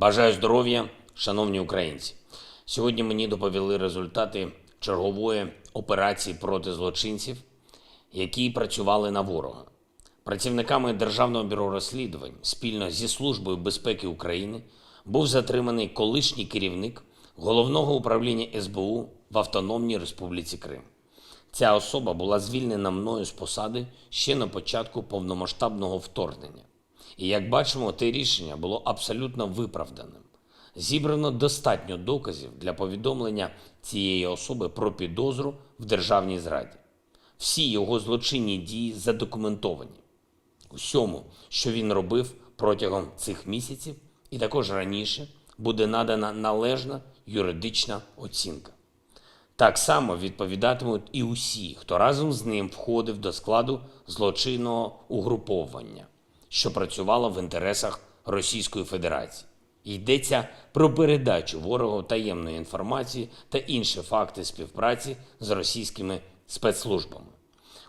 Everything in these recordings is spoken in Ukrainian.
Бажаю здоров'я, шановні українці. Сьогодні мені доповіли результати чергової операції проти злочинців, які працювали на ворога. Працівниками Державного бюро розслідувань спільно зі Службою безпеки України був затриманий колишній керівник головного управління СБУ в Автономній Республіці Крим. Ця особа була звільнена мною з посади ще на початку повномасштабного вторгнення. І як бачимо, те рішення було абсолютно виправданим. Зібрано достатньо доказів для повідомлення цієї особи про підозру в державній зраді. Всі його злочинні дії задокументовані. Усьому, що він робив протягом цих місяців, і також раніше, буде надана належна юридична оцінка. Так само відповідатимуть і усі, хто разом з ним входив до складу злочинного угруповання, що працювало в інтересах Російської Федерації. Йдеться про передачу ворогу таємної інформації та інші факти співпраці з російськими спецслужбами.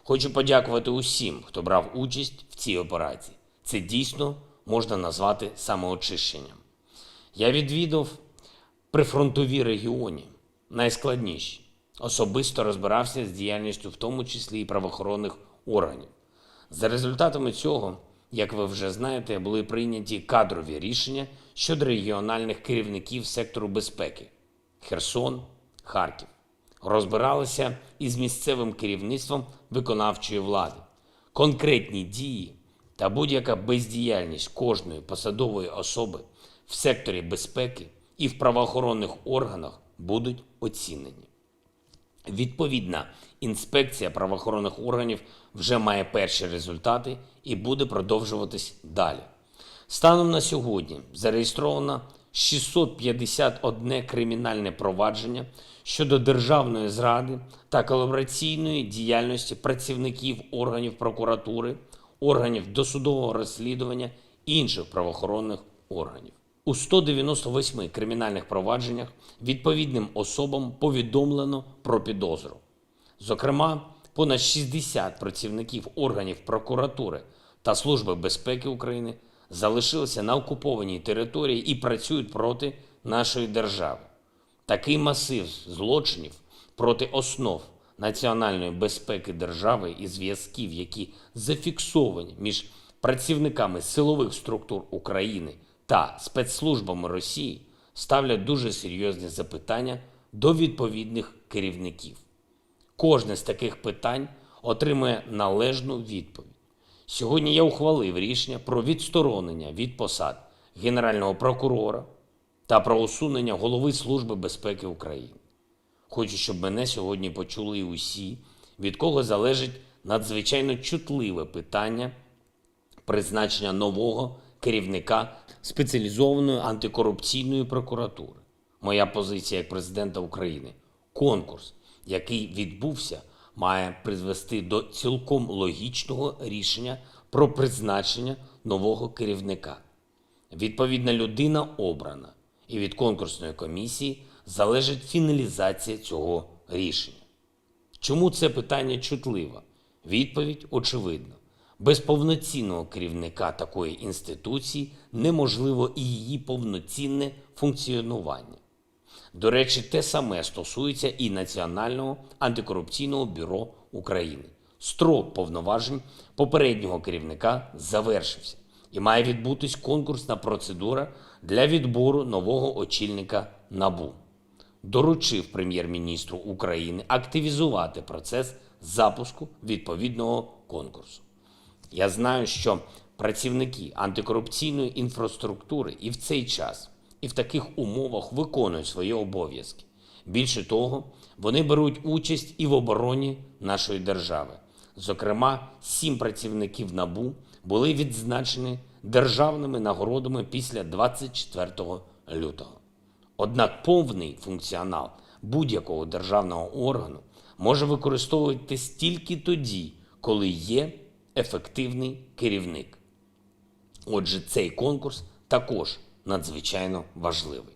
Хочу подякувати усім, хто брав участь в цій операції. Це дійсно можна назвати самоочищенням. Я відвідав прифронтові регіони, найскладніші. Особисто розбирався з діяльністю, в тому числі і правоохоронних органів. За результатами цього, як ви вже знаєте, були прийняті кадрові рішення щодо регіональних керівників сектору безпеки Херсон, Харків. Розбиралися із місцевим керівництвом виконавчої влади. Конкретні дії та будь-яка бездіяльність кожної посадової особи в секторі безпеки і в правоохоронних органах будуть оцінені. Відповідна інспекція правоохоронних органів вже має перші результати і буде продовжуватись далі. Станом на сьогодні зареєстровано 651 кримінальне провадження щодо державної зради та колабораційної діяльності працівників органів прокуратури, органів досудового розслідування і інших правоохоронних органів. У 198 кримінальних провадженнях відповідним особам повідомлено про підозру. Зокрема, понад 60 працівників органів прокуратури та Служби безпеки України залишилися на окупованій території і працюють проти нашої держави. Такий масив злочинів проти основ національної безпеки держави і зв'язків, які зафіксовані між працівниками силових структур України та спецслужбами Росії, ставлять дуже серйозні запитання до відповідних керівників. Кожне з таких питань отримує належну відповідь. Сьогодні я ухвалив рішення про відсторонення від посад Генерального прокурора та про усунення голови Служби безпеки України. Хочу, щоб мене сьогодні почули і усі, від кого залежить надзвичайно чутливе питання призначення нового керівника спеціалізованої антикорупційної прокуратури. Моя позиція як президента України конкурс, який відбувся, має призвести до цілком логічного рішення про призначення нового керівника. Відповідна людина обрана, і від конкурсної комісії залежить фіналізація цього рішення. Чому це питання чутливе? Відповідь очевидна. Без повноцінного керівника такої інституції неможливо і її повноцінне функціонування. До речі, те саме стосується і Національного антикорупційного бюро України. Строк повноважень попереднього керівника завершився і має відбутись конкурсна процедура для відбору нового очільника НАБУ. Доручив прем'єр-міністру України активізувати процес запуску відповідного конкурсу. Я знаю, що працівники антикорупційної інфраструктури і в цей час, і в таких умовах виконують свої обов'язки. Більше того, вони беруть участь і в обороні нашої держави. Зокрема, сім працівників НАБУ були відзначені державними нагородами після 24 лютого. Однак повний функціонал будь-якого державного органу може використовуватись тільки тоді, коли є ефективний керівник. Отже, цей конкурс також надзвичайно важливий.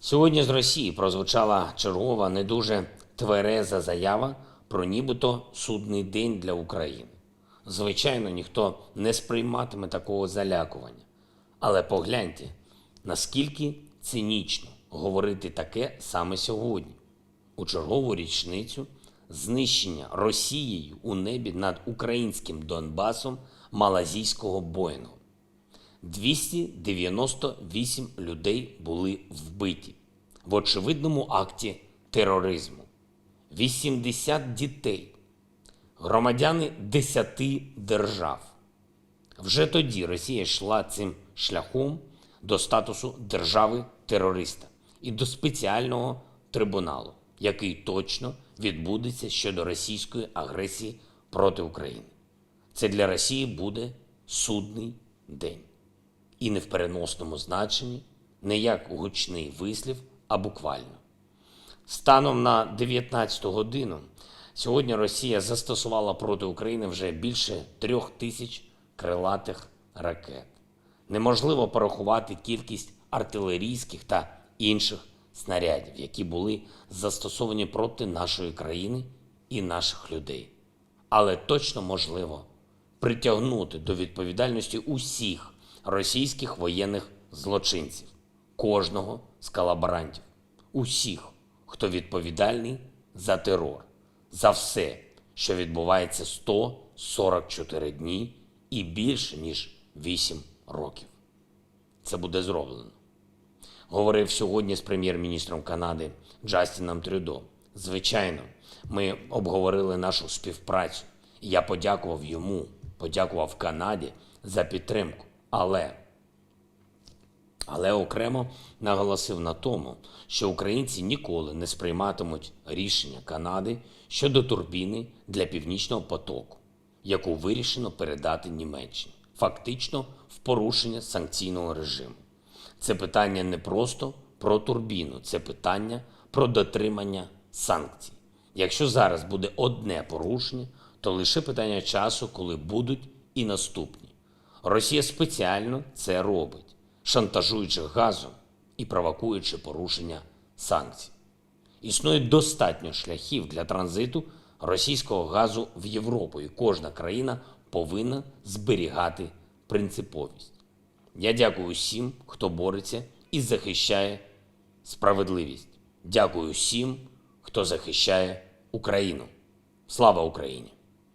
Сьогодні з Росії прозвучала чергова не дуже твереза заява про нібито судний день для України. Звичайно, ніхто не сприйматиме такого залякування. Але погляньте, наскільки цинічно говорити таке саме сьогодні, у чергову річницю знищення Росією у небі над українським Донбасом малазійського Боїнгу. 298 людей були вбиті в очевидному акті тероризму. 80 дітей, громадяни 10 держав. Вже тоді Росія йшла цим шляхом до статусу держави-терориста і до спеціального трибуналу, який точно відбудеться щодо російської агресії проти України. Це для Росії буде судний день. І не в переносному значенні, не як гучний вислів, а буквально. Станом на 19 годину сьогодні Росія застосувала проти України вже більше трьох тисяч крилатих ракет. Неможливо порахувати кількість артилерійських та інших снарядів, які були застосовані проти нашої країни і наших людей. Але точно можливо притягнути до відповідальності усіх російських воєнних злочинців, кожного з колаборантів, усіх, хто відповідальний за терор, за все, що відбувається 144 дні і більше ніж 8 років. Це буде зроблено. Говорив сьогодні з прем'єр-міністром Канади Джастіном Трюдо. Звичайно, ми обговорили нашу співпрацю. Я подякував йому, подякував Канаді за підтримку. Але але окремо наголосив на тому, що українці ніколи не сприйматимуть рішення Канади щодо турбіни для північного потоку, яку вирішено передати Німеччині, фактично в порушення санкційного режиму. Це питання не просто про турбіну, це питання про дотримання санкцій. Якщо зараз буде одне порушення, то лише питання часу, коли будуть і наступні. Росія спеціально це робить, шантажуючи газом і провокуючи порушення санкцій. Існує достатньо шляхів для транзиту російського газу в Європу, і кожна країна повинна зберігати принциповість. Я дякую всім, хто бореться і захищає справедливість. Дякую всім, хто захищає Україну. Слава Україні!